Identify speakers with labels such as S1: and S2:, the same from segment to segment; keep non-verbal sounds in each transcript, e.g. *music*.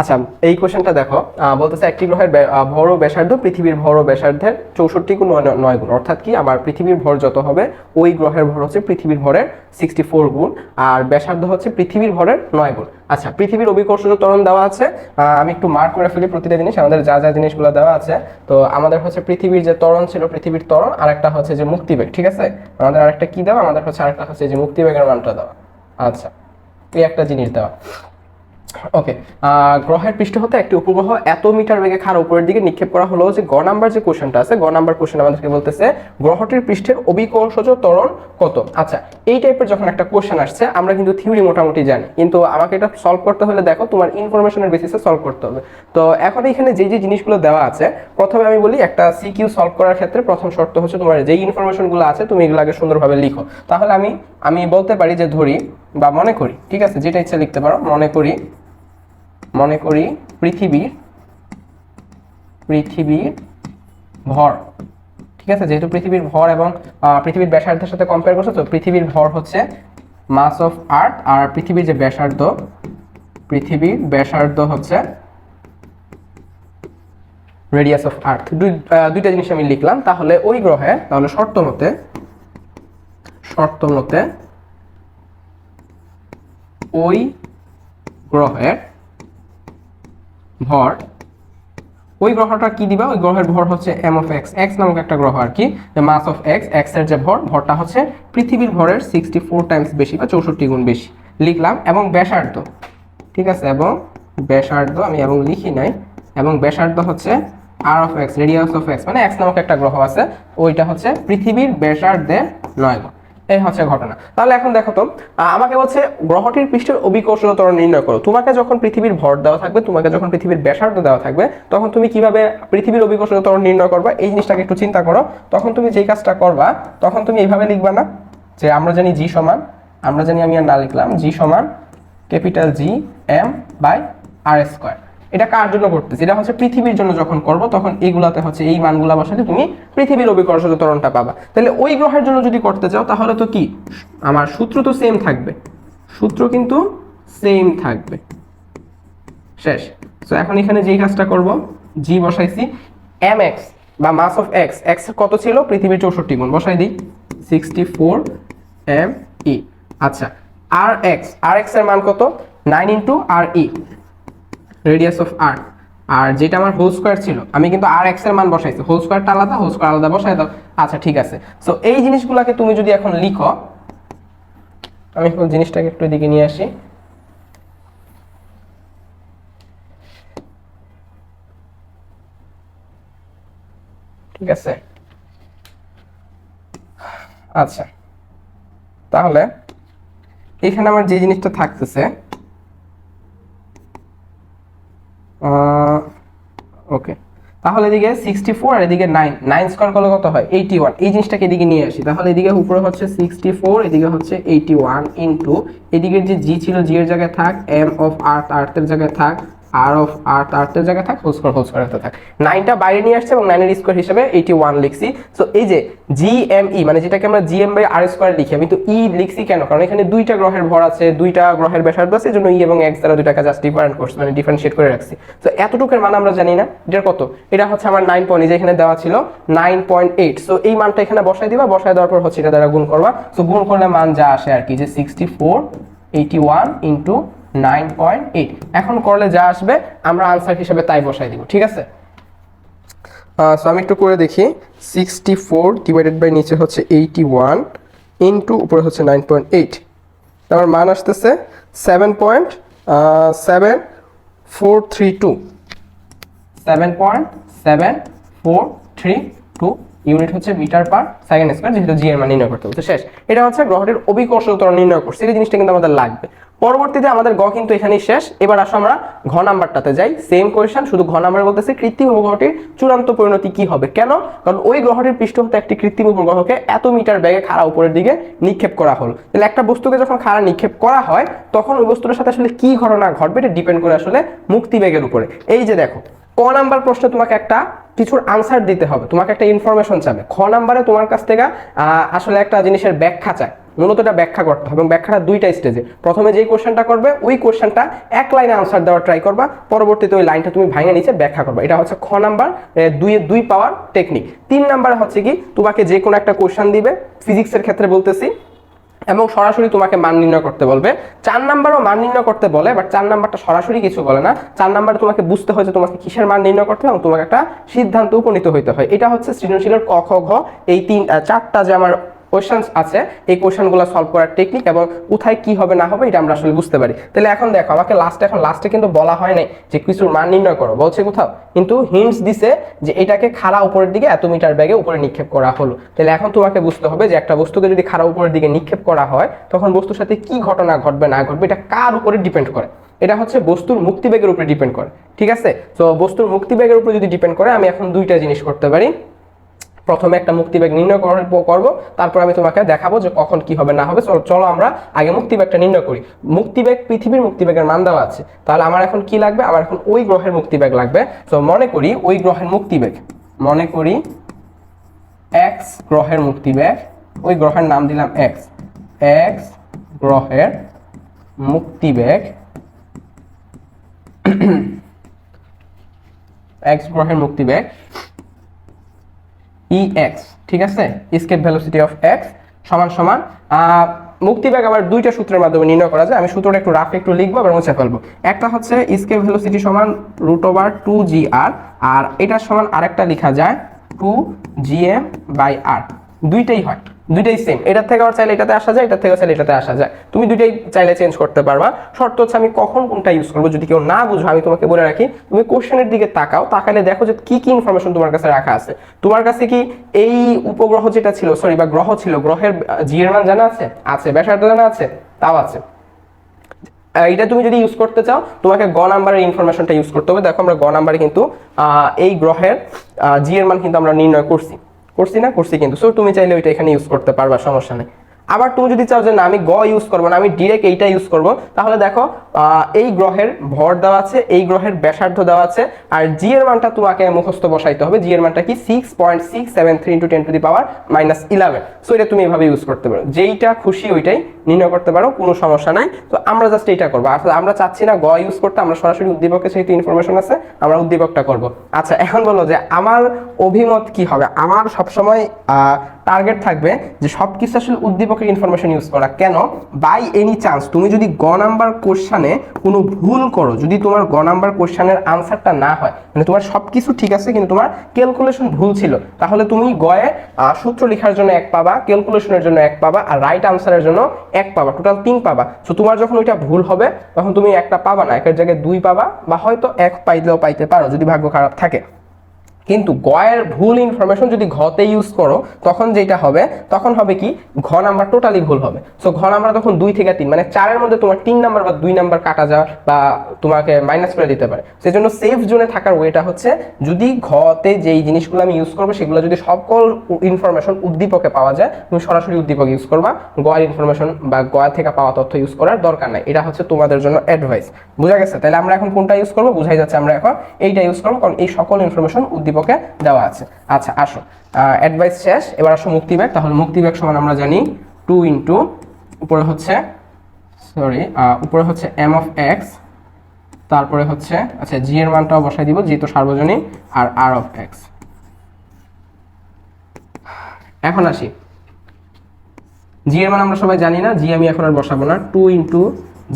S1: আচ্ছা এই কোশ্চেনটা দেখো। বলতেছে একটি গ্রহের ভর ও ব্যাসার্ধ পৃথিবীর ভর ও ব্যাসার্ধের চৌষট্টি গুণ নয় গুণ। অর্থাৎ কি? আমার পৃথিবীর ভর যত হবে, ওই গ্রহের ভর হচ্ছে পৃথিবীর ভরের সিক্সটি ফোর গুণ, আর ব্যাসার্ধ হচ্ছে পৃথিবীর ভরের নয় গুণ। আচ্ছা পৃথিবীর অভিকর্ষজ ত্বরণ দেওয়া আছে। আমি একটু মার্ক করে ফেলি প্রতিটা জিনিস, আমাদের যা যা জিনিসগুলো দেওয়া আছে। তো আমাদের হচ্ছে পৃথিবীর যে ত্বরণ ছিল, পৃথিবীর ত্বরণ আর একটা হচ্ছে যে মুক্তিবেগ ঠিক আছে? আমাদের আরেকটা কি দেওয়া? আমাদের হচ্ছে আরেকটা হচ্ছে যে মুক্তিবেগের মানটা দেওয়া। আচ্ছা এই একটা জিনিস দেওয়া। ওকে গ্রহের পৃষ্ঠ হতে একটি উপগ্রহ। এত মিটার বেগে খাড়া উপরের দিকে নিক্ষেপ করা হলো যে গ নাম্বার যে কোশ্চেনটা আছে, গ নাম্বার কোশ্চেন আমাদেরকে বলতেছে, গ্রহটির পৃষ্ঠের অভিকর্ষজ ত্বরণ কত? আচ্ছা এই টাইপের যখন একটা কোশ্চেন আসছে, আমরা কিন্তু থিওরি মোটামুটি জানি। কিন্তু আমাকে এটা সলভ করতে হলে দেখো, তোমার ইনফরমেশনের বেসিসে সলভ করতে হবে। তো এখন এখানে যে যে জিনিসগুলো দেওয়া আছে, প্রথমে আমি বলি একটা সিকিউ সলভ করার ক্ষেত্রে প্রথম শর্ত হচ্ছে তোমার যেই ইনফরমেশনগুলো আছে, তুমি এগুলো আগে সুন্দরভাবে লিখো। তাহলে আমি আমি বলতে পারি যে ধরি বা মনে করি, ঠিক আছে? যেটা ইচ্ছা লিখতে পারো, মনে করি মনে করি পৃথিবীর পৃথিবীর ভর, ঠিক আছে? যেহেতু পৃথিবীর ভর এবং পৃথিবীর ব্যাসার্ধের সাথে কম্পেয়ার করছ তো, পৃথিবীর ভর হচ্ছে মাস অফ আর্থ আর পৃথিবীর যে ব্যাসার্ধ, পৃথিবীর ব্যাসার্ধ হচ্ছে রেডিয়াস অফ আর্থ দুইটা জিনিস আমি লিখলাম, তাহলে ওই গ্রহে, তাহলে শর্ত মতে শর্ত মতে ওই গ্রহের ভর, ওই গ্রহটা কি দিবা? ওই গ্রহের ভর হচ্ছে এম অফ এক্স এক্স নামক একটা গ্রহ আর কি মাস অফ এক্স এক্সের যে ভর, ভরটা হচ্ছে পৃথিবীর ভরের সিক্সটি ফোর টাইমস বেশি বা চৌষট্টি গুণ বেশি। লিখলাম, এবং ব্যাসার্ধ, ঠিক আছে? এবং ব্যাসার্ধ আমি এবং লিখি নাই। এবং ব্যাসার্ধ হচ্ছে R of X radius of X মানে এক্স নামক একটা গ্রহ আছে, ওইটা হচ্ছে পৃথিবীর ব্যাসার্ধের নয় গুণ। এই হচ্ছে ঘটনা। তাহলে এখন দেখো তো আমাকে বলছে, গ্রহটির পৃষ্ঠের অভিকর্ষণ ত্বরণ নির্ণয় করো। তোমাকে যখন পৃথিবীর ভর দেওয়া থাকবে, তোমাকে যখন পৃথিবীর ব্যাসার্ধ দেওয়া থাকবে, তখন তুমি কীভাবে পৃথিবীর অভিকর্ষণ ত্বরণ নির্ণয় করবা, এই জিনিসটাকে একটু চিন্তা করো। তখন তুমি যেই কাজটা করবা, তখন তুমি এইভাবে লিখবা না, যে আমরা জানি জি সমান, আমরা জানি আমি আর না লিখলাম, জি সমান capital G M by R square. এটা কার জন্য করতেছি। এটা হচ্ছে পৃথিবীর জন্য যখন করব, তখন এইগুলাতে হচ্ছে এই মানগুলা বসালে তুমি পৃথিবীর অভিকর্ষজ ত্বরণটা পাবা। তাহলে ওই গ্রহের জন্য যদি করতে চাও, তাহলে তো কি? আমার সূত্র তো সেম থাকবে। সূত্র কিন্তু সেম থাকবে। শেষ। তো এখন এখানে যেই কাজটা করব জি বসাইছি। এম এক্স বা মাস অফ এক্স এক্স কত ছিল? পৃথিবীর চৌষট্টি গুণ। বসাই দিই। সিক্সটি ফোর এম ই আচ্ছা আর এক্স আর এক্সের মান কত? Nine into R E radius of R R যেটা আমার হোল স্কোয়ার ছিল, আমি কিন্তু আর এক্সের মান বসাইছি। হোল স্কোয়ারটা আলাদা হোল স্কোয়ার আলাদা বসাই দাও। আচ্ছা ঠিক আছে। সো এই জিনিসগুলোকে তুমি যদি এখন লিখো, আমি এখন জিনিসটাকে একটু এদিকে নিয়ে আসি। ঠিক আছে? আচ্ছা। তাহলে, এখানে আমার যে জিনিসটা থাকতেছে ওকে তাহলে এদিকে সিক্সটি ফোর আর এদিকে নাইন নাইন স্কোয়ার করলে কত হয়? এইটি ওয়ান এই জিনিসটাকে এদিকে নিয়ে আসি। তাহলে এদিকে উপরে হচ্ছে সিক্সটি ফোর এদিকে হচ্ছে এইটি ওয়ান ইন্টু এদিকের যে জি ছিল জি এর জায়গায় থাক এম অফ আর্থ আর্থের জায়গায় থাক আর অফ আর্থ আর্থের জায়গায় থাক হোল স্কোয়ার হোল স্কোয়ার থাক। নাইনটা বাইরে নিয়ে আসছে এবং নাইনের স্কোয়ার হিসেবে এইটি ওয়ান লিখছি। সো এই যে জি এম ই মানে যেটাকে আমরা G M by R square লিখি, আমি তো ই লিখছি কেন? কারণ এখানে দুইটা গ্রহের ভর আছে, দুইটা গ্রহের ব্যাসার্ধ আছে জন্য ই এবং এক্স দ্বারা দুইটাকে জাস্ট ডিফারেন্ট করছি মানে ডিফারেন্সিয়েট করে রাখছি। তো এতটুকুর মান আমরা জানি না, এটার কত? এটা হচ্ছে আমার নাইন পয়েন্ট এখানে দেওয়া ছিল নাইন পয়েন্ট এইট সো এই মানটা এখানে বসাই দিবা বসাই দেওয়ার পর হচ্ছে এটা দ্বারা গুণ করবা। সো গুণ করলে মান যা আসে আর কি, যে sixty four eighty one into nine point eight. এখন করলে যা আসবে, আমরা আনসার হিসেবে তাই বসাই দিব, ঠিক আছে? সো আমি একটু করে দেখি। সিক্সটি ফোর ডিভাইডেড বাই নিচে হচ্ছে এইটি ওয়ান ইন্টু উপরে হচ্ছে নাইন পয়েন্ট এইট। আমার মান আসতেছে seven point seven four three two seven point seven four three two unit হচ্ছে মিটার পার সেকেন্ড স্কোয়ার যেহেতু জি এর মান নির্ণয় করতে হবে শেষ। এটা হচ্ছে গ্রহটির অভিকর্ষ ত্বরণ নির্ণয় করছে, এই জিনিসটা কিন্তু আমাদের লাগবে। পরবর্তীতে আমাদের গ কিন্তু এখানেই শেষ। এবার আসো আমরা ঘ নাম্বারটাতে যাই। সেম কোয়েশ্চেন শুধু ঘ নাম্বার বলতেছে, কৃত্রিম উপগ্রহটির চূড়ান্ত পরিণতি কি হবে? কেন? কারণ ওই গ্রহটির পৃষ্ঠ হতে একটি কৃত্রিম উপগ্রহকে এত মিটার ব্যাগে খাড়া উপরের দিকে নিক্ষেপ করা হলো। তাহলে একটা বস্তুকে যখন খাড়া নিক্ষেপ করা হয়, তখন ওই বস্তুটার সাথে আসলে কি ঘটনা ঘটবে এটা ডিপেন্ড করে আসলে মুক্তি বেগের উপরে। এই যে দেখো, ক নাম্বার প্রশ্নে তোমাকে একটা কিছুর আনসার দিতে হবে। তোমাকে একটা ইনফরমেশন চাবে। খ নাম্বারে তোমার কাছ থেকে আসলে একটা জিনিসের ব্যাখ্যা চায় মূলত এটা ব্যাখ্যা করতে হবে এবং ব্যাখ্যাটা দুইটা স্টেজে প্রথমে যেই কোশ্চেনটা করবে, ওই কোশ্চেনটা এক লাইনে আনসার দেওয়ার ট্রাই করবা, পরবর্তীতে ওই লাইনটা তুমি ভাঙে নিচে ব্যাখ্যা করবা। এটা হচ্ছে খ নাম্বার দুইয়ে দুই পাওয়ার টেকনিক তিন নাম্বার হচ্ছে কি, তোমাকে যে কোনো একটা কোশ্চেন দিবে ফিজিক্সের ক্ষেত্রে বলতেছি, এবং সরাসরি তোমাকে মান নির্ণয় করতে বলবে। চার নাম্বারও মান নির্ণয় করতে বলে বাট চার নাম্বারটা সরাসরি কিছু বলে না। চার নাম্বারে তোমাকে বুঝতে হয় যে তোমাকে কিসের মান নির্ণয় করতে এবং তোমাকে একটা সিদ্ধান্ত উপনীত হইতে হয়। এটা হচ্ছে সৃজনশীলের ক, খ, ঘ, এই তিন চারটা যে আমার কোয়েশ্চেন আছে, এই কোয়েশ্চেনগুলো সলভ করার টেকনিক এবং কোথায় কি হবে, না হবে, এটা আমরা আসলে বুঝতে পারি। তাহলে এখন দেখো, আমাকে লাস্টে এখন লাস্টে কিন্তু বলা হয় নাই যে কিছুর মান নির্ণয় করো, বলছে কোথাও। কিন্তু হিন্টস দিছে যে এটাকে খাড়া উপরের দিকে এত মিটার ব্যাগে উপরে নিক্ষেপ করা হলো। তাহলে এখন তোমাকে বুঝতে হবে যে একটা বস্তুকে যদি খাড়া উপরের দিকে নিক্ষেপ করা হয়, তখন বস্তুর সাথে কি ঘটনা ঘটবে, না ঘটবে, এটা কার উপরে ডিপেন্ড করে? এটা হচ্ছে বস্তুর মুক্তিবেগের উপরে ডিপেন্ড করে, ঠিক আছে? তো বস্তুর মুক্তিবেগের উপরে যদি ডিপেন্ড করে, আমি এখন দুইটা জিনিস করতে পারি। প্রথমে একটা মুক্তিবেগ নির্ণয় করব, তারপর আমি তোমাকে দেখাবো যে কখন কি হবে, না হবে। চলো চলো আমরা আগে মুক্তিবেগটা নির্ণয় করি। মুক্তিবেগ পৃথিবীর মুক্তিবেগের মান দেওয়া আছে। তাহলে আমার এখন কি লাগবে? আমার এখন ওই গ্রহের মুক্তিবেগ লাগবে। তো মনে করি ওই গ্রহের মুক্তিবেগ। মনে করি এক্স গ্রহের মুক্তিবেগ। ওই গ্রহের নাম দিলাম এক্স এক্স গ্রহের মুক্তিবেগ। *clears throat* এক্স গ্রহের মুক্তিবেগ। ই এক্স ঠিক আছে? স্কেপ ভ্যালোসিটি অফ এক্স সমান সমান মুক্তিবেগ আবার দুইটা সূত্রের মাধ্যমে নির্ণয় করা যায়। আমি সূত্রটা একটু রাফ একটু লিখব এবং মুছে ফেলব। একটা হচ্ছে স্কেপ ভেলোসিটি সমান root over two G R আর এটার সমান আরেকটা লেখা যায় two G M by R দুইটাই হয়। দুইটাই সেম এটার থেকে আবার চাইলে এটাতে আসা যায়, এটার থেকে চাইলে এটাতে আসা যায়। তুমি দুইটাই চাইলে চেঞ্জ করতে পারবা। শর্ত হচ্ছে আমি কখন কোনটা ইউজ করব, যদি কেউ না বুঝো, আমি তোমাকে বলে রাখি, তুমি কোশ্চেনের দিকে তাকাও তাকালে দেখো যে কি কি ইনফরমেশন তোমার কাছে রাখা আছে। তোমার কাছে কি এই উপগ্রহ যেটা ছিল সরি বা গ্রহ ছিল, গ্রহের জি এর মান জানা আছে? আছে। ব্যাসার্ধ জানা আছে? তাও আছে। এটা তুমি যদি ইউজ করতে চাও, তোমাকে গ নাম্বারের ইনফরমেশনটা ইউজ করতে হবে। দেখো আমরা গ নাম্বারে কিন্তু এই গ্রহের জি এর মান কিন্তু আমরা নির্ণয় করছি। করছি না করছি কিন্তু। সো তুমি চাইলে ওইটা এখানে ইউজ করতে পারবা সমস্যা নেই। আবার তুমি যদি চাও যে না, আমি গ ইউজ করব না, আমি ডিরেক্ট এইটা ইউজ করব, তাহলে দেখো এই গ্রহের ভর দেওয়া আছে, এই গ্রহের ব্যাসার্ধ দেওয়া আছে, আর জি এর মানটা তোমাকে মুখস্থ বসাইতে হবে জি এর মানটা কি? Six point six seven three into ten to the power minus eleven so এটা তুমি এভাবে ইউজ করতে পারো। যেইটা খুশি ওইটাই নির্ণয় করতে পারো, কোনো সমস্যা নাই। তো আমরা জাস্ট এইটা করব। আসলে আমরা চাচ্ছি না গ ইউজ করতে, আমরা সরাসরি উদ্দীপকের যেহেতু ইনফরমেশন আছে, আমরা উদ্দীপকটা করব। আচ্ছা এখন বলো যে আমার অভিমত কি হবে? আমার সবসময় টার্গেট থাকবে যে সব কিছু আসলে উদ্দীপকের ইনফরমেশন ইউজ করা। কেন? বাই এনি চান্স তুমি যদি গ নাম্বার কোশ্চানে কোনো ভুল করো, যদি তোমার গ নাম্বার কোশ্চানের আনসারটা না হয় মানে তোমার সব কিছু ঠিক আছে কিন্তু তোমার ক্যালকুলেশন ভুল ছিল, তাহলে তুমি গয়ে সূত্র লেখার জন্য এক পাবা ক্যালকুলেশনের জন্য এক পাবা, আর রাইট আনসারের জন্য এক পাবা টোটাল তিন পাবা। সো তোমার যখন ওইটা ভুল হবে, তখন তুমি একটা পাবা না, একের জায়গায় দুই পাবা, বা হয়তো এক পাইলেও পাইতে পারো, যদি ভাগ্য খারাপ থাকে। কিন্তু গয়ের ভুল ইনফরমেশন যদি ঘতে ইউজ করো, তখন যেটা হবে, তখন হবে কি, ঘ নাম্বার টোটালি ভুল হবে। সো ঘ নাম্বার তখন দুই থেকে তিন মানে চারের মধ্যে তোমার তিন নাম্বার বা দুই নাম্বার কাটা যাওয়া বা তোমাকে মাইনাস করে দিতে পারে। সেজন্য সেফ জোনে থাকার ওয়েটা হচ্ছে, যদি ঘতে যেই জিনিসগুলো আমি ইউজ করব, সেগুলো যদি সকল ইনফরমেশন উদ্দীপকে পাওয়া যায়, তুমি সরাসরি উদ্দীপক ইউজ করবা, গয়ের ইনফরমেশন বা গয়া থেকে পাওয়া তথ্য ইউজ করার দরকার নাই। এটা হচ্ছে তোমাদের জন্য অ্যাডভাইস বোঝা গেছে? তাহলে আমরা এখন কোনটা ইউজ করব? বুঝাই যাচ্ছে আমরা এখন এইটা ইউজ করব, কারণ এই সকল ইনফরমেশন উদ্দীপকে দেওয়া আছে। আচ্ছা আসো। অ্যাডভাইস শেষ। এবার আসো মুক্তিবেগ। তাহলে মুক্তিবেগ সমান আমরা জানি টু ইন্টু উপরে হচ্ছে সরি উপরে হচ্ছে এম অফ এক্স তারপরে হচ্ছে আচ্ছা জি এর মানটাও বসাই দিব যেহেতু সার্বজনীন, আর আর অফ এক্স এখন আসি। জি এর মান আমরা সবাই জানি না জি আমি এখন আর বসাবো না। Two into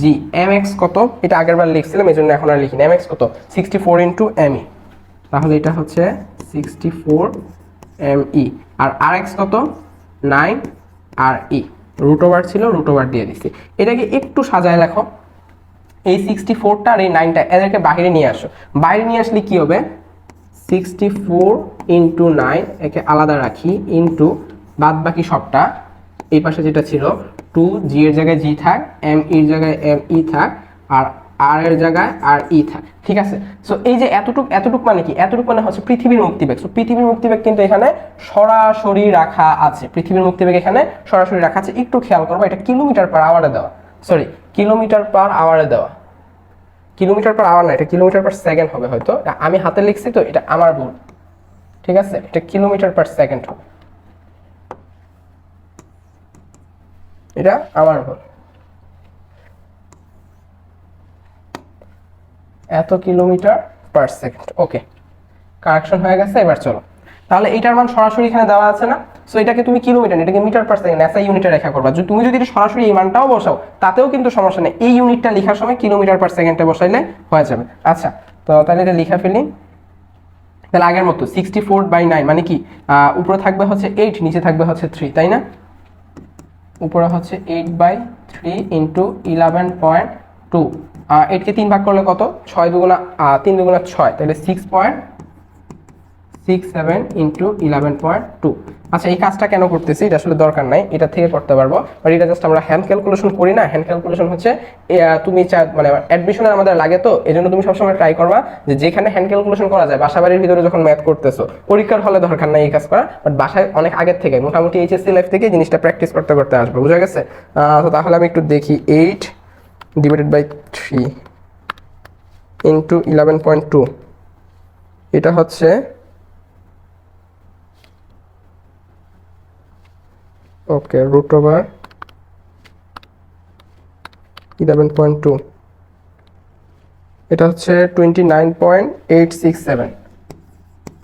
S1: G M X কত? এটা আগের বার লিখছিলাম এই জন্য এখন আর লিখিনি এম এক্স কত? Sixty four into M E তাহলে এটা হচ্ছে সিক্সটি ফোর এম ই আর আর এক্স কত? Nine R E root over ছিল রুট ওভার দিয়ে দিচ্ছি এটাকে একটু সাজায় লেখো। এই সিক্সটি ফোরটা আর এই নাইনটা এদেরকে বাইরে নিয়ে আসো। বাইরে নিয়ে আসলে কি হবে? সিক্সটি ফোর ইন্টু নাইন একে আলাদা রাখি ইন্টু বাদ বাকি সবটা। এই পাশে যেটা ছিল টু জি এর জায়গায় জি থাক এম ইর জায়গায় এম ই থাক, আর আর এর জায়গায় আর ই থাক, ঠিক আছে? সো এই যে এতটুক এতটুক মানে কি? এতটুক মানে হচ্ছে পৃথিবীর মুক্তিবেগ। সো পৃথিবীর মুক্তিবেগ কিন্তু এখানে সরাসরি রাখা আছে। পৃথিবীর মুক্তিবেগ এখানে সরাসরি রাখা আছে। একটু খেয়াল করব, এটা কিলোমিটার পার আওয়ারে দেওয়া। সরি কিলোমিটার পার আওয়ারে দেওয়া। কিলোমিটার পার আওয়ার না, এটা কিলোমিটার পার সেকেন্ড হবে হয়তো। আমি হাতে লিখছি তো, এটা আমার ভুল। ঠিক আছে? এটা কিলোমিটার পার সেকেন্ড হবে। এটা আমার ভুল। এত kilometre per second okay correction হয়ে গেছে, এবার চলো। তাহলে এটার মান সরাসরি এখানে দেওয়া আছে না? সো এটাকে তুমি কিলোমিটার, এটাকে মিটার পার সেকেন্ড এসআই ইউনিটে রেখা করবা। তুমি যদি সরাসরি এই মানটাও বসাও, তাতেও কিন্তু সমস্যা নেই। এই ইউনিটটা লেখার সময় কিলোমিটার পার সেকেন্ডে বসাইলে হয়ে যাবে। আচ্ছা তো তাহলে এটা লেখা ফেলি। তাহলে আগের মতো সিক্সটি ফোর বাই নাইন মানে কি? উপরে থাকবে হচ্ছে এইট নিচে থাকবে হচ্ছে থ্রি তাই না? উপরে হচ্ছে eight by three into eleven point two এইটকে তিন ভাগ করলে কত? ছয় দুগুণা তিন দুগুণা ছয়, তাহলে six point six seven into eleven point two আচ্ছা এই কাজটা কেন করতেছি? এটা আসলে দরকার নাই, এটা থেকে করতে পারব। বাট এটা জাস্ট আমরা হ্যান্ড ক্যালকুলেশন করি না। হ্যান্ড ক্যালকুলেশন হচ্ছে তুমি মানে অ্যাডমিশনের আমাদের লাগে তো এই জন্য তুমি সবসময় ট্রাই করবা যে যেখানে হ্যান্ড ক্যালকুলেশন করা যায় বাসা বাড়ির ভিতরে যখন ম্যাথ করতেছো, পরীক্ষার হলে দরকার নাই এই কাজ করা বাট বাসায় অনেক আগের থেকে, মোটামুটি এইচএসসি লাইফ থেকে জিনিসটা প্র্যাকটিস করতে করতে আসবে, বুঝা গেছে? তো তাহলে আমি একটু দেখি eight divided by three into eleven point two এটা হচ্ছে okay root over eleven point two এটা হচ্ছে twenty nine point eight six seven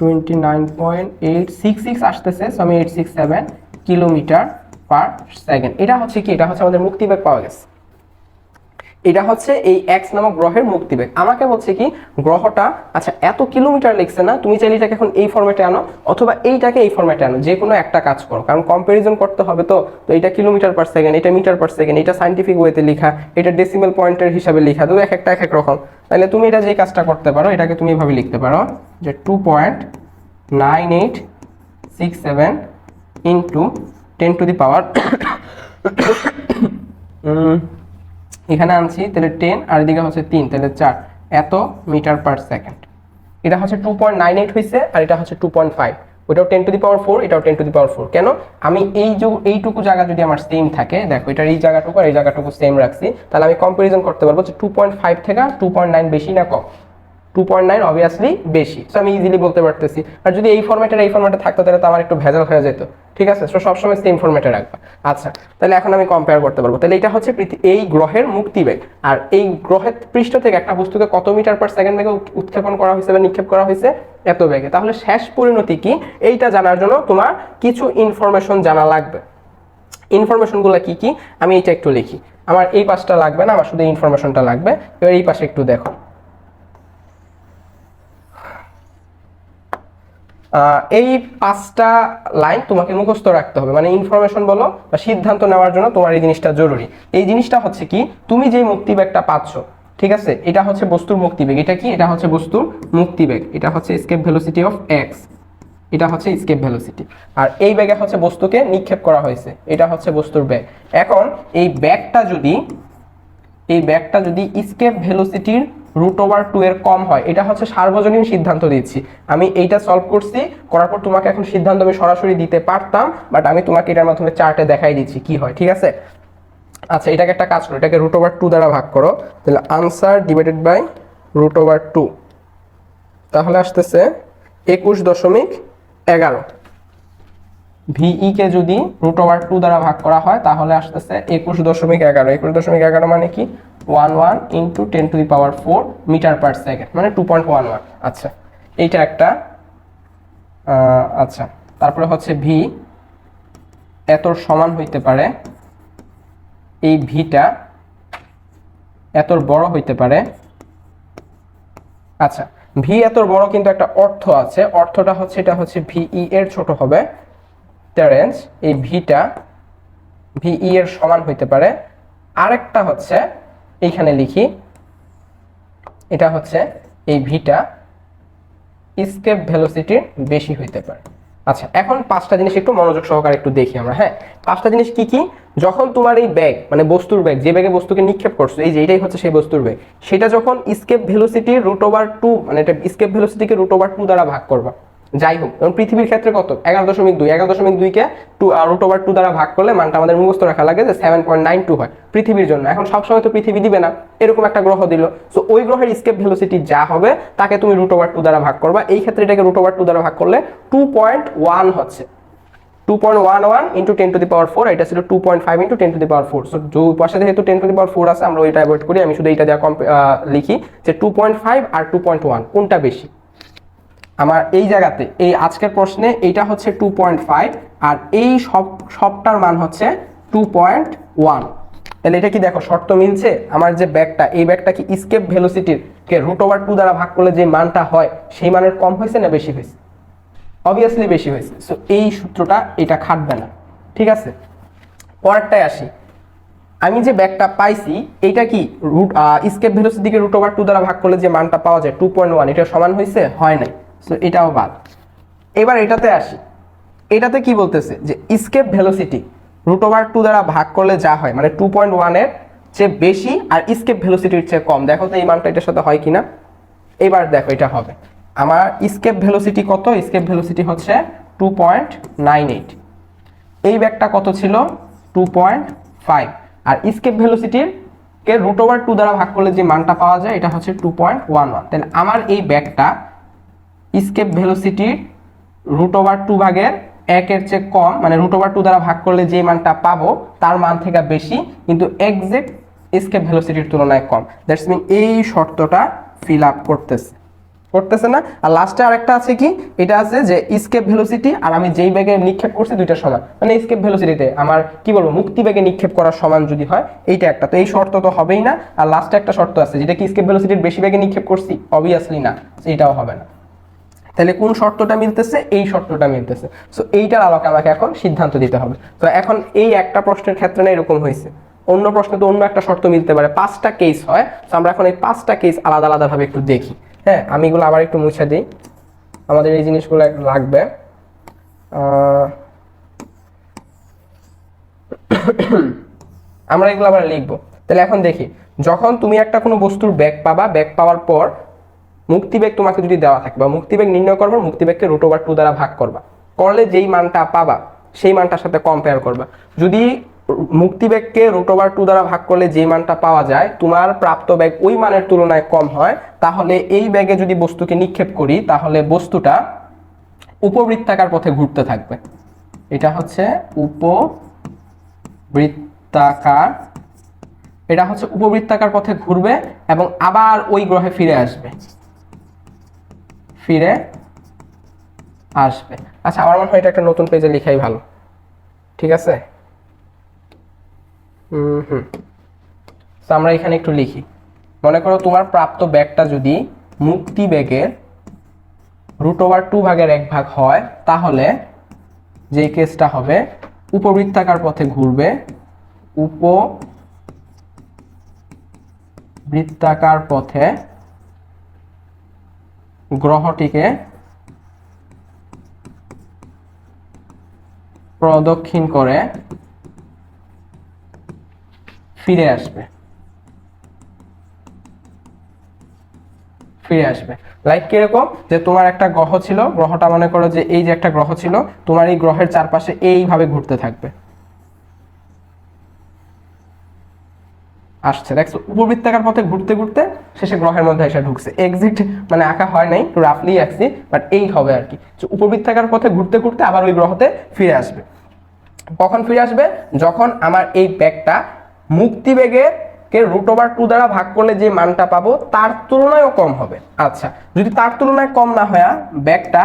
S1: twenty nine point eight six six আসতেছে সো আমি eight six seven kilometre per second এটা হচ্ছে কি? এটা হচ্ছে আমাদের মুক্তিবেগ পাওয়া গেছে। এটা হচ্ছে এই এক্স নামক গ্রহের মুক্তিবেগ আমাকে বলছে কি, গ্রহটা আচ্ছা এত কিলোমিটার লিখছে না, তুমি চাইলে এটাকে এখন এই ফরম্যাটে আনো, অথবা এইটাকে এই ফরম্যাটে আনো, যে কোনো একটা কাজ করো, কারণ কম্পারিজন করতে হবে তো। তো এটা কিলোমিটার পার সেকেন্ড এটা মিটার পার সেকেন্ড এটা সাইন্টিফিক ওয়েতে লেখা, এটা ডেসিমেল পয়েন্টের হিসাবে লেখা, তো এক একটা, এক এক রকম। তাহলে তুমি এটা যে কাজটা করতে পারো, এটাকে তুমি এভাবে লিখতে পারো, যে two point nine eight six seven into ten to the power এখানে আনছি, তাহলে টেন আর এদিকে হচ্ছে তিন, তাহলে চার। এত মিটার পার সেকেন্ড। এটা হচ্ছে টু পয়েন্ট নাইন এইট হয়েছে আর এটা হচ্ছে টু পয়েন্ট ফাইভ ওইটাও ten to the power four এটাও ten to the power four কেন? আমি এই যে এইটুকু জায়গা যদি আমার সেম থাকে, দেখো, এটার এই জায়গাটুকু আর এই জায়গাটুকু সেম রাখছি, তাহলে আমি কম্পারিজন করতে পারব যে টু পয়েন্ট ফাইভ থেকে টু পয়েন্ট নাইন বেশি না কম। টু পয়েন্ট নাইন অবভিয়াসলি বেশি। সো আমি ইজিলি বলতে পারতেছি। আর যদি এই ফর্মেটের এই ফর্মেটে থাকতো, তাহলে তো আমার একটু ভেজাল হয়ে যেত। ঠিক আছে? সো সবসময় সেম ফর্মেটে রাখবা। আচ্ছা তাহলে এখন আমি কম্পেয়ার করতে পারব। তাহলে এটা হচ্ছে এই গ্রহের মুক্তিবেগ আর এই গ্রহের পৃষ্ঠ থেকে একটা বস্তুকে কত মিটার পার সেকেন্ড বেগে উৎ- উৎক্ষেপণ করা হয়েছে বা নিক্ষেপ করা হয়েছে? এত বেগে। তাহলে শেষ পরিণতি কি? এইটা জানার জন্য তোমার কিছু ইনফরমেশন জানা লাগবে। ইনফরমেশনগুলো কি কি? আমি এটা একটু লিখি। আমার এই পাশটা লাগবে না, আমার শুধু ইনফরমেশনটা লাগবে। এবার এই পাশে একটু দেখো। এই পাঁচটা লাইন তোমাকে মুখস্থ রাখতে হবে। মানে ইনফরমেশন বলো বা সিদ্ধান্ত নেওয়ার জন্য তোমার এই জিনিসটা জরুরি। এই জিনিসটা হচ্ছে কি, তুমি যে মুক্তিবেগটা পাচ্ছ, ঠিক আছে? এটা হচ্ছে বস্তুর মুক্তিবেগ। এটা কি? এটা হচ্ছে বস্তুর মুক্তিবেগ। এটা হচ্ছে স্কেপ ভেলোসিটি অফ এক্স এটা হচ্ছে স্কেপ ভেলোসিটি আর এই ব্যাগে হচ্ছে বস্তুকে নিক্ষেপ করা হয়েছে। এটা হচ্ছে বস্তুর ব্যাগ। এখন এই ব্যাগটা যদি এই ব্যাগটা যদি স্কেপ ভেলোসিটির রুট ওভার টু এর কম হয়, এটা হচ্ছে সার্বজনীন সিদ্ধান্ত দিচ্ছি। আমি এইটা সলভ করছি, করার পর তোমাকে এখন সিদ্ধান্ত আমি সরাসরি দিতে পারতাম বাট আমি তোমাকে এটার মাধ্যমে চার্টে দেখাই দিচ্ছি কি হয়, ঠিক আছে? আচ্ছা এটাকে একটা কাজ করো, এটাকে রুট ওভার টু দ্বারা ভাগ করো। তাহলে answer divided by root over two তাহলে আসতেছে একুশ দশমিক এগারো। ভিই কে যদি রুট ওভার টু দ্বারা ভাগ করা হয়, তাহলে আসতেছে একুশ দশমিক এগারো। একুশ দশমিক এগারো মানে কি? One one into ten to the power four metre per second মানে টু পয়েন্ট ওয়ান ওয়ান আচ্ছা এইটা একটা আচ্ছা তারপরে হচ্ছে ভি এত সমান হইতে পারে, এই ভিটা এত বড় হইতে পারে। আচ্ছা ভি এত বড় কিন্তু একটা অর্থ আছে, অর্থটা হচ্ছে, এটা হচ্ছে ভিই এর ছোট হবে। রেঞ্জ, এই ভিটা ভিই এর সমান হইতে পারে। আরেকটা হচ্ছে, এইখানে লিখি, এটা হচ্ছে এই ভিটা স্কেপ ভেলোসিটির বেশি হইতে পারে। আচ্ছা এখন পাঁচটা জিনিস একটু মনোযোগ সহকারে একটু দেখি আমরা হ্যাঁ? পাঁচটা জিনিস কি কি? যখন তোমার এই ব্যাগ মানে বস্তুর ব্যাগ যে ব্যাগে বস্তুকে নিক্ষেপ করছ, এই যে এটাই হচ্ছে সেই বস্তুর ব্যাগ সেটা যখন escape velocity root over two মানে এটা স্কেপ ভেলোসিটিকে রুট ওভার টু দ্বারা ভাগ করবা যাই হোক যেমন পৃথিবীর ক্ষেত্রে কত? এগারো দশমিক দুই, এগারো দশমিক দুইকে টু রুট ওভার টু দ্বারা ভাগ করলে মানটা আমাদের মুখস্থ রাখা লাগে যে সেভেন পয়েন্ট নাইন টু হয় পৃথিবীর জন্য। এখন সবসময় তো পৃথিবী দিবে না, এরকম একটা গ্রহ দিল। সো ওই গ্রহের স্কেপ ভেলোসিটি যা হবে, তাকে তুমি রুট ওভার টু দ্বারা ভাগ করবা। এই ক্ষেত্রে এটাকে রুট ওভার টু দ্বারা ভাগ করলে টু পয়েন্ট ওয়ান হচ্ছে। Two point one one into ten to the power four এটা ছিল two point five into ten to the power four so যে পাশে যেহেতু ten to the power four আছে, আমরা ওইটা অ্যাভয়েড করি। আমি শুধু এইটা দেওয়া লিখি যে টু পয়েন্ট ফাইভ আর টু পয়েন্ট ওয়ান কোনটা বেশি? আমার এই জায়গাতে, এই আজকের প্রশ্নে এইটা হচ্ছে টু পয়েন্ট ফাইভ আর এই সব, সবটার মান হচ্ছে টু পয়েন্ট ওয়ান তাহলে এটা কি দেখো, শর্ত মিলছে? আমার যে ব্যাগটা, এই ব্যাগটা কি স্কেপ ভেলোসিটির কে রুট ওভার টু দ্বারা ভাগ করলে যে মানটা হয়, সেই মানের কম হয়েছে না বেশি হয়েছে? অবভিয়াসলি বেশি হয়েছে। সো এই সূত্রটা এটা খাটবে না। ঠিক আছে? পরেরটায় আসি। আমি যে ব্যাগটা পাইছি এটা কি রুট স্কেপ ভেলোসিটিকে রুট ওভার টু দ্বারা ভাগ করলে যে মানটা পাওয়া যায় টু পয়েন্ট ওয়ান এটা সমান হয়েছে? হয় নাই। সো এটাও বাদ। এবার এটাতে আসি। এটাতে কি বলতেছে? যে escape velocity root over two দ্বারা ভাগ করলে যা হয় মানে টু পয়েন্ট ওয়ানের চেয়ে বেশি আর স্কেপ ভেলোসিটির চেয়ে কম। দেখো তো এই মানটা এটার সাথে হয় কিনা? এবার দেখো, এটা হবে। আমার স্কেপ ভেলোসিটি কত? স্কেপ ভেলোসিটি হচ্ছে টু পয়েন্ট নাইন এইট এই ব্যাগটা কত ছিল? টু পয়েন্ট ফাইভ আর স্কেপ ভেলোসিটির কে রুট ওভার টু দ্বারা ভাগ করলে যে মানটা পাওয়া যায়, এটা হচ্ছে টু পয়েন্ট ওয়ান ওয়ান তাহলে আমার এই ব্যাগটা escape velocity root over two ভাগের একের চেয়ে কম মানে রুট ওভার টু দ্বারা ভাগ করলে যে মানটা পাবো, তার মান থেকে বেশি, কিন্তু এক্সাক্ট স্কেপ ভেলোসিটির তুলনায় কম। দ্যাটস মিন এই শর্তটা ফিল আপ করতেছে। করতেছে না? আর লাস্টে আরেকটা আছে কি? এটা আছে যে স্কেপ ভেলোসিটি আর আমি যেই ব্যাগে নিক্ষেপ করছি দুইটা সমান। মানে স্কেপ ভেলোসিটিতে আমার, কি বলব, মুক্তি ব্যাগে নিক্ষেপ করার সমান যদি হয়, এইটা একটা। তো এই শর্ত তো হবেই না। আর লাস্টে একটা শর্ত আছে, যেটা কি স্কেপ ভেলোসিটির বেশি ব্যাগে নিক্ষেপ করছি? অবভিয়াসলি না। এটাও হবে না। তাহলে কোন শর্তটা মিলতেছে? এই শর্তটা মিলতেছে। সো এইটার আলোকে আমাকে এখন সিদ্ধান্ত দিতে হবে। তো এখন এই একটা প্রশ্নের ক্ষেত্রে না এরকম হয়েছে। অন্য প্রশ্নে তো অন্য একটা শর্ত মিলতে পারে। পাঁচটা কেস হয়। তো আমরা এখন এই পাঁচটা কেস আলাদা আলাদাভাবে একটু দেখি। হ্যাঁ আমি এগুলো আবার একটু মুছে দিই। আমাদের এই জিনিসগুলো লাগবে। আমরা এগুলো আবার লিখব। তাহলে এখন দেখি। যখন তুমি একটা কোনো বস্তুর ব্যাগ পাবা ব্যাগ পাওয়ার পর মুক্তিবেগ তোমাকে যদি দেওয়া থাকে বা মুক্তিবেগ নির্ণয় করবা, মুক্তিবেগকে রুট ওভার টু দ্বারা ভাগ করবা। করলে যেই মানটা পাবা, সেই মানটার সাথে কম্পেয়ার করবা। যদি মুক্তিবেগকে রুট ওভার টু দ্বারা ভাগ করলে যে মানটা পাওয়া যায়, তোমার প্রাপ্ত ব্যাগ ওই মানের তুলনায় কম হয়, তাহলে এই ব্যাগে যদি বস্তুকে নিক্ষেপ করি, তাহলে বস্তুটা উপবৃত্তাকার পথে ঘুরতে থাকবে। এটা হচ্ছে উপবৃত্তাকার, এটা হচ্ছে উপবৃত্তাকার পথে ঘুরবে এবং আবার ওই গ্রহে ফিরে আসবে। ফিরে আসবে। আচ্ছা আমার মনে হয় এটা একটা নতুন পেজে লেখাই ভালো। ঠিক আছে? হুম হুম। তো আমরা এখানে একটু লিখি। মনে করো তোমার প্রাপ্ত ব্যাগটা যদি মুক্তি ব্যাগের রুট ওভার টু ভাগের এক ভাগ হয়, তাহলে যে কেসটা হবে, উপবৃত্তাকার পথে ঘুরবে উপ বৃত্তাকার পথে গ্রহটিকে প্রদক্ষিণ করে ফিরে আসবে। ফিরে আসবে। লাইক কীরকম? যে তোমার একটা গ্রহ ছিল, গ্রহটা মনে করো যে এই যে একটা গ্রহ ছিল, তোমার এই গ্রহের চারপাশে এইভাবে ঘুরতে থাকবে। আসছে। দেখছ উপবৃত্তাকার পথে ঘুরতে ঘুরতে শেষে গ্রহের মধ্যে এসে ঢুকছে। এক্সিট মানে আঁকা হয় নাই একটু রাফলি আঁকছি বাট এই হবে আর কি। উপবৃত্তাকার পথে ঘুরতে ঘুরতে আবার ওই গ্রহতে ফিরে আসবে। কখন ফিরে আসবে? যখন আমার এই ব্যাগটা মুক্তিবেগের কে রুট ওভার টু দ্বারা ভাগ করলে যে মানটা পাবো, তার তুলনায়ও কম হবে। আচ্ছা যদি তার তুলনায় কম না হয়, ব্যাগটা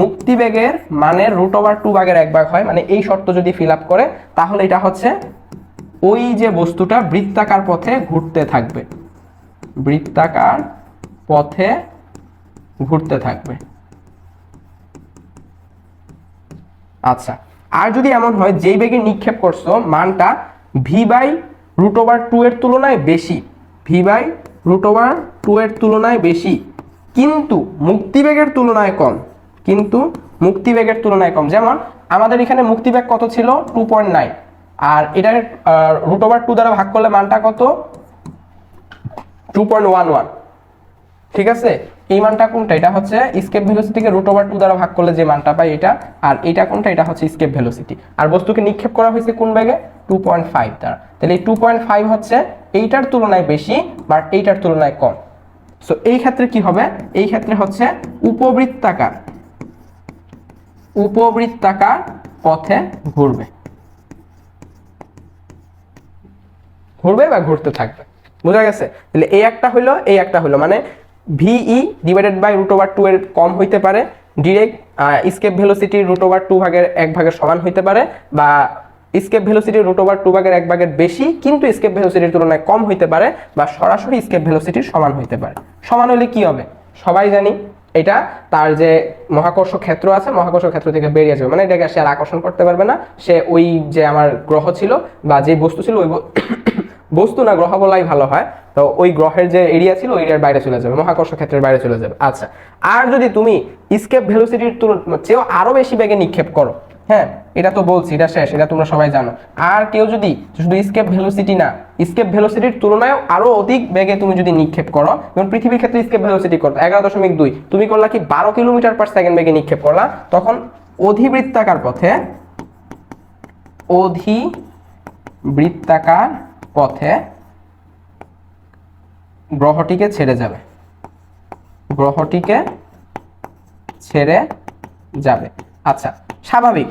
S1: মুক্তিবেগের মানের রুট ওভার টু ভাগের এক ভাগ হয় মানে এই শর্ত যদি ফিল আপ করে, তাহলে এটা হচ্ছে ওই যে বস্তুটা বৃত্তাকার পথে ঘুরতে থাকবে। বৃত্তাকার পথে ঘুরতে থাকবে। আচ্ছা আর যদি এমন হয়, যেই বেগে নিক্ষেপ করছ, মানটা V by root over two এর তুলনায় বেশি। V by root over two এর তুলনায় বেশি। কিন্তু মুক্তিবেগের তুলনায় কম। কিন্তু মুক্তিবেগের তুলনায় কম। যেমন, আমাদের এখানে মুক্তিবেগ কত ছিল? টু পয়েন্ট নাইন আর এটার রুট ওভার টু দ্বারা ভাগ করলে মানটা কত? টু পয়েন্ট ওয়ান ওয়ান ঠিক আছে? এই মানটা কোনটা? এটা হচ্ছে স্কেপ ভেলোসিটিকে রুট ওভার টু দ্বারা ভাগ করলে যে মানটা পাই এটা, আর এটা কোনটা? এটা হচ্ছে স্কেপ ভেলোসিটি আর বস্তুকে নিক্ষেপ করা হয়েছে কোন ব্যাগে টু পয়েন্ট ফাইভ দ্বারা। তাহলে এই টু পয়েন্ট ফাইভ হচ্ছে এইটার তুলনায় বেশি বাট এইটার তুলনায় কম। সো এই ক্ষেত্রে কি হবে? এই ক্ষেত্রে হচ্ছে উপবৃত্তাকার। উপবৃত্তাকার পথে ঘুরবে। ঘুরবে বা ঘুরতে থাকবে। বোঝা গেছে? তাহলে এই একটা হইল, এই একটা হইল। মানে V E divided by root over two এর কম হইতে পারে direct escape velocity root over two ভাগের এক ভাগের সমান হইতে পারে, বা escape velocity root over two ভাগের এক ভাগের বেশি, কিন্তু স্কেপ ভেলোসিটির তুলনায় কম হইতে পারে, বা সরাসরি স্কেপ ভেলোসিটির সমান হইতে পারে। সমান হলে কি হবে? সবাই জানি, এটা তার যে মহাকর্ষ ক্ষেত্র আছে, মহাকর্ষ ক্ষেত্র থেকে বেরিয়ে যাবে মানে এটাকে সে আর আকর্ষণ করতে পারবে না। সে ওই যে আমার গ্রহ ছিল, বা যে বস্তু ছিল, ওই বস্তু না, গ্রহ বলাই ভালো হয়। তো ওই গ্রহের যে এরিয়া ছিল এরিয়ার বাইরে চলে যাবে, মহাকর্ষ ক্ষেত্রের বাইরে চলে যাবে। আচ্ছা আর যদি তুমি স্কেপ ভেলোসিটির চেয়েও আরও বেশি বেগে নিক্ষেপ করো হ্যাঁ এটা তো বলছি, এটা শেষ, এটা তোমরা সবাই জানো। আর কেউ যদি শুধু স্কেপ ভেলোসিটি না স্কেপ ভেলোসিটির তুলনায় আরও অধিক বেগে তুমি যদি নিক্ষেপ করো, যেমন পৃথিবীর ক্ষেত্রে স্কেপ ভেলোসিটি করতো, এগারো দশমিক দুই, তুমি করলা কি, বারো কিলোমিটার পার সেকেন্ড বেগে নিক্ষেপ করলা, তখন অধিবৃত্তাকার পথে অধিবৃত্তাকার পথে গ্রহটিকে ছেড়ে যাবে। গ্রহটিকে ছেড়ে যাবে। আচ্ছা স্বাভাবিক।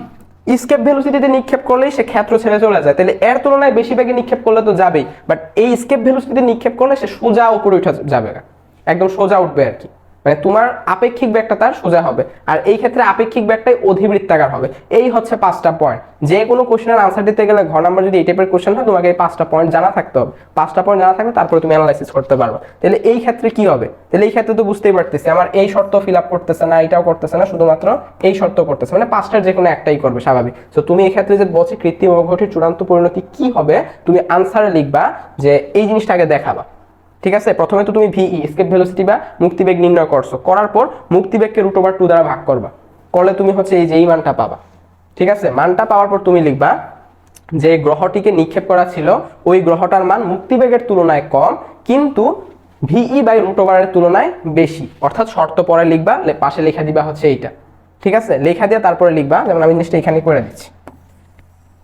S1: স্কেপ ভেলোসিটিতে নিক্ষেপ করলেই সে ক্ষেত্র ছেড়ে চলে যায়। তাহলে এর তুলনায় বেশি নিক্ষেপ করলে তো যাবেই। বাট এই স্কেপ ভেলোসিটিতে নিক্ষেপ করলে সে সোজা উপরে উঠে যাবে। একদম সোজা উঠবে আর কি। মানে তোমার আপেক্ষিক ব্যাগটা তার সোজা হবে। আর এই ক্ষেত্রে আপেক্ষিক ব্যাগটাই অধিবৃত্তাকার হবে। এই হচ্ছে পাঁচটা পয়েন্ট যে কোনো কোশ্চেনের আনসার দিতে গেলে ঘর নাম্বার যদি এই টাইপের কোশ্চেন হয়, তোমাকে এই পাঁচটা পয়েন্ট জানা থাকতে হবে। পাঁচটা পয়েন্ট জানা থাকলে তারপরে তুমি অ্যানালাইসিস করতে পারবে। তাহলে এই ক্ষেত্রে কি হবে? তাহলে এই ক্ষেত্রে তো বুঝতেই পারতেছি, আমার এই শর্ত ফিল আপ করতেছে না, এটাও করতেছে না, শুধুমাত্র এই শর্ত করতেছে। মানে পাঁচটার যে কোনো একটাই করবে, স্বাভাবিক। তো তুমি এই ক্ষেত্রে যে বলছি কৃত্রিম অবঘটির চূড়ান্ত পরিণতি কি হবে, তুমি আনসারে লিখবা যে এই জিনিসটা আগে দেখাবা। ঠিক আছে? প্রথমে তো তুমি ভিই স্কেপ ভেলোসিটি বা মুক্তিবেগ নির্ণয় করছ। করার পর মুক্তিবেগকে রুট ওভার টু দ্বারা ভাগ করবা। করলে তুমি হচ্ছে এই যে এই মানটা পাবা। ঠিক আছে? মানটা পাওয়ার পর তুমি লিখবা যে গ্রহটিকে নিক্ষেপ করা ছিল, ওই গ্রহটার মান মুক্তিবেগের তুলনায় কম, কিন্তু ভিই বাই রুট ওভারের তুলনায় বেশি। অর্থাৎ শর্ত পরে লিখবা পাশে লেখা দিবা হচ্ছে এইটা। ঠিক আছে? লেখা দিয়ে তারপরে লিখবা, যেমন আমি জিনিসটা এখানে করে দিচ্ছি।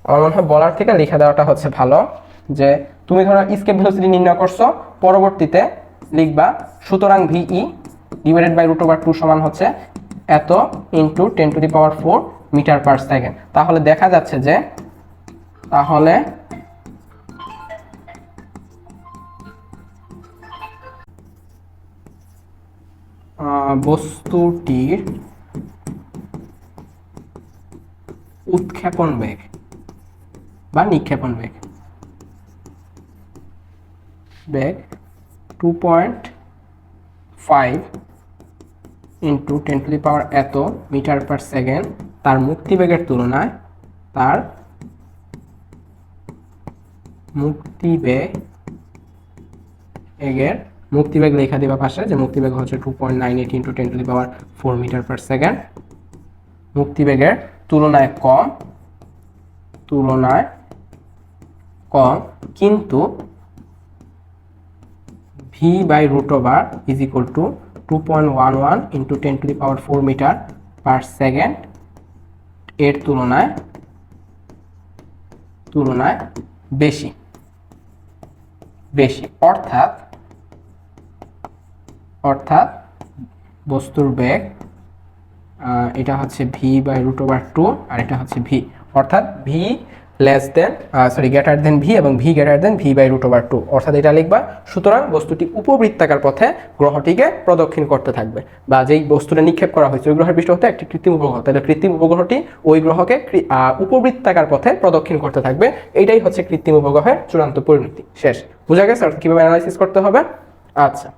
S1: আমার মনে হয় বলার থেকে লেখা দেওয়াটা হচ্ছে ভালো। যে তুমি ধরো স্কেপ ভেলোসিটি নির্ণয় করছ, পরবর্তীতে লিখবা, সুতরাং V E divided by root over two সমান হচ্ছে এত into ten to the power four metre per second তাহলে দেখা যাচ্ছে যে তাহলে বস্তুটির উৎক্ষেপণ বেগ বা নিক্ষেপণ বেগ। বেগ two point five into ten to the power এত মিটার পার সেকেন্ড তার মুক্তিবেগের তুলনায় তার মুক্তিবেগ এগের মুক্তিবেগ লেখা দেবা পাশে যে মুক্তিবেগ হচ্ছে two point nine eight into ten to the power four metre per second মুক্তিবেগের তুলনায় কম তুলনায় কম, কিন্তু V by root over is equal to two point one one into ten to the power four metre per second এর তুলনায় তুলনায় বেশি বেশি। অর্থাৎ অর্থাৎ বস্তুর বেগ এটা হচ্ছে V by root over two আর এটা হচ্ছে ভি অর্থাৎ V less than sorry greater than V এবং V greater than V by root over two অর্থাৎ এটা লিখবা সুতরাং বস্তুটি উপবৃত্তাকার পথে গ্রহটিকে প্রদক্ষিণ করতে থাকবে। বা যেই বস্তুটা নিক্ষেপ করা হয়েছে ওই গ্রহের পৃষ্ঠ হতে একটি কৃত্রিম উপগ্রহ। তাহলে কৃত্রিম উপগ্রহটি ওই গ্রহকে উপবৃত্তাকার পথে প্রদক্ষিণ করতে থাকবে। এটাই হচ্ছে কৃত্রিম উপগ্রহের চূড়ান্ত পরিণতি। শেষ। বোঝা গেছে? অর্থাৎ কীভাবে অ্যানালাইসিস করতে হবে? আচ্ছা।